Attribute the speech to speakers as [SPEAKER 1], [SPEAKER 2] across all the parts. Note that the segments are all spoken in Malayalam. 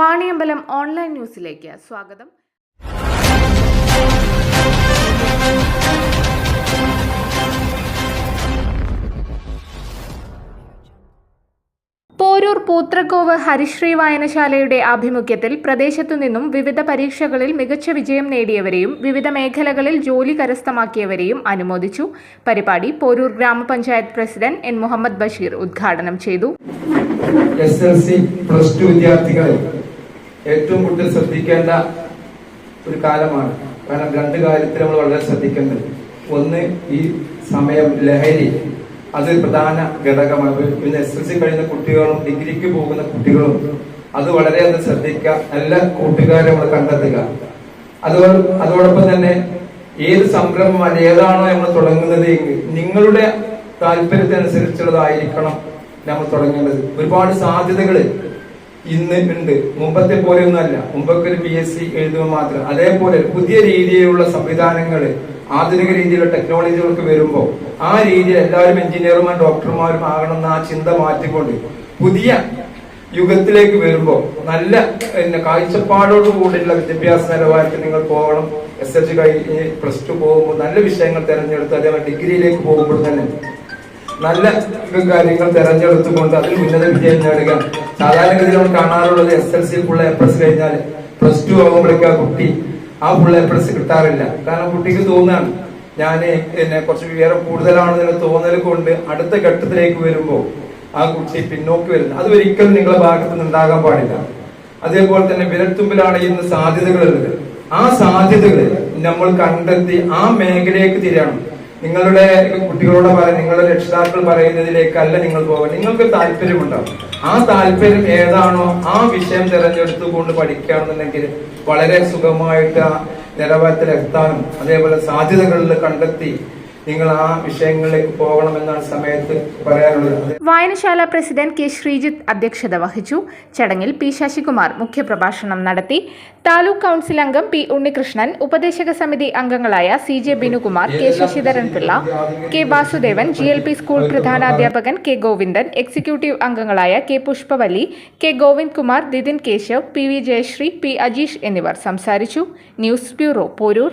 [SPEAKER 1] വാണിയമ്പലം ഓൺലൈൻ ന്യൂസിലേക്ക് സ്വാഗതം. പോരൂർ പൂത്രക്കോവ് ഹരിശ്രീ വായനശാലയുടെ ആഭിമുഖ്യത്തിൽ പ്രദേശത്തു നിന്നും വിവിധ പരീക്ഷകളിൽ മികച്ച വിജയം നേടിയവരെയും വിവിധ മേഖലകളിൽ ജോലി കരസ്ഥമാക്കിയവരെയും അനുമോദിച്ചു. പരിപാടി പോരൂർ ഗ്രാമപഞ്ചായത്ത് പ്രസിഡന്റ് എൻ മുഹമ്മദ് ബഷീർ ഉദ്ഘാടനം ചെയ്തു.
[SPEAKER 2] S L C plus two വിദ്യാർത്ഥികളെ ഏറ്റവും കൂടുതൽ ശ്രദ്ധിക്കേണ്ട ഒരു കാലമാണ്. കാരണം രണ്ട് കാര്യത്തിൽ നമ്മൾ വളരെ ശ്രദ്ധിക്കേണ്ടത്. ഒന്ന് ഈ സമയം ലഹരി അത് പ്രധാന ഘടകമാണ്. പിന്നെ എസ് എൽ സി കഴിയുന്ന കുട്ടികളും ഡിഗ്രിക്ക് പോകുന്ന കുട്ടികളും അത് വളരെയധികം ശ്രദ്ധിക്കുക. നല്ല കൂട്ടുകാരെ നമ്മൾ കണ്ടെത്തുക. അതോ അതോടൊപ്പം തന്നെ ഏത് സംരംഭമാണ് ഏതാണോ നമ്മൾ തുടങ്ങുന്നത് നിങ്ങളുടെ താല്പര്യത്തിനനുസരിച്ചുള്ളതായിരിക്കണം നമ്മൾ തുടങ്ങേണ്ടത്. ഒരുപാട് സാധ്യതകൾ ഇന്ന് ഉണ്ട്. മുമ്പത്തെ പോലെ ഒന്നല്ല മുമ്പൊക്കെ ഒരു പി എസ് സി എഴുതുക മാത്രം. അതേപോലെ പുതിയ രീതിയിലുള്ള സംവിധാനങ്ങൾ ആധുനിക രീതിയിലുള്ള ടെക്നോളജികൾക്ക് വരുമ്പോൾ ആ രീതിയിൽ എല്ലാവരും എഞ്ചിനീയർമാരും ഡോക്ടർമാരും ആകണം എന്ന് ആ ചിന്ത മാറ്റിക്കൊണ്ട് പുതിയ യുഗത്തിലേക്ക് വരുമ്പോൾ നല്ല പിന്നെ കാഴ്ചപ്പാടോട് കൂടിയുള്ള വിദ്യാഭ്യാസ നിലവാരത്തിൽ നിങ്ങൾ പോകണം. എസ് എച്ച് കഴിഞ്ഞ് പ്ലസ് ടു പോകുമ്പോൾ നല്ല വിഷയങ്ങൾ തിരഞ്ഞെടുത്ത് അതേപോലെ ഡിഗ്രിയിലേക്ക് പോകുമ്പോൾ തന്നെ നല്ല കാര്യങ്ങൾ തെരഞ്ഞെടുത്തുകൊണ്ട് അതിൽ ഉന്നത വിജയം നേടുക. സാധാരണഗതിയിൽ നമ്മൾ കാണാറുള്ളത് S L C full A plus കഴിഞ്ഞാൽ പ്ലസ് ടു ആകുമ്പോഴേക്കും ആ കുട്ടി ആ ഫുൾ എ പ്ലസ് കിട്ടാറില്ല. കാരണം കുട്ടിക്ക് തോന്നാണ് ഞാൻ എന്നെ കുറച്ച് വേറെ കൂടുതലാണെന്നുള്ള തോന്നൽ കൊണ്ട് അടുത്ത ഘട്ടത്തിലേക്ക് വരുമ്പോൾ ആ കുട്ടി പിന്നോക്കി വരുന്നത്. അത് ഒരിക്കലും നിങ്ങളുടെ ഭാഗത്ത് നിന്ന് ഉണ്ടാകാൻ പാടില്ല. അതേപോലെ തന്നെ വിരൽത്തുമ്പിലാണ് ഇന്ന് സാധ്യതകളുള്ളത്. ആ സാധ്യതകൾ നമ്മൾ കണ്ടെത്തി ആ മേഖലയിലേക്ക് തിരിയണം. നിങ്ങളുടെ കുട്ടികളോട് പറയാം നിങ്ങളുടെ രക്ഷിതാക്കൾ പറയുന്നതിലേക്കല്ല നിങ്ങൾ പോകാൻ നിങ്ങൾക്ക് താല്പര്യമുണ്ടാവും. ആ താല്പര്യം ഏതാണോ ആ വിഷയം തിരഞ്ഞെടുത്തുകൊണ്ട് പഠിക്കുകയാണെന്നുണ്ടെങ്കിൽ വളരെ സുഖമായിട്ട് എത്താനും അതേപോലെ സാധ്യതകളിൽ കണ്ടെത്തി നിങ്ങൾ ആ വിഷയങ്ങളിലേക്ക് പോകണമെന്നാണ് സമയത്ത് പറയാനുള്ളത്.
[SPEAKER 1] വായനശാല പ്രസിഡന്റ് കെ ശ്രീജിത്ത് അധ്യക്ഷത വഹിച്ചു. ചടങ്ങിൽ പി ശശികുമാർ മുഖ്യപ്രഭാഷണം നടത്തി. താലൂക്ക് കൗൺസിൽ അംഗം പി ഉണ്ണികൃഷ്ണൻ ഉപദേശക സമിതി അംഗങ്ങളായ C J Binukumar K Sasidharan Pillai K Vasudevan G L P school പ്രധാനാധ്യാപകൻ K Govindan executive അംഗങ്ങളായ K Pushpavalli K Govind Kumar Dithin Keshav P V Jayasree P Ajeesh എന്നിവർ സംസാരിച്ചു. News bureau Poroor.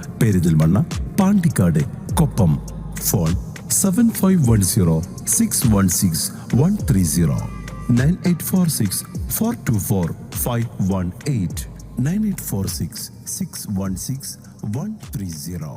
[SPEAKER 3] Perinthalmanna Pandikkad Koppam. Phone seven five one zero six one six one three zero nine eight four six four two four five one eight nine eight four six six one six one three zero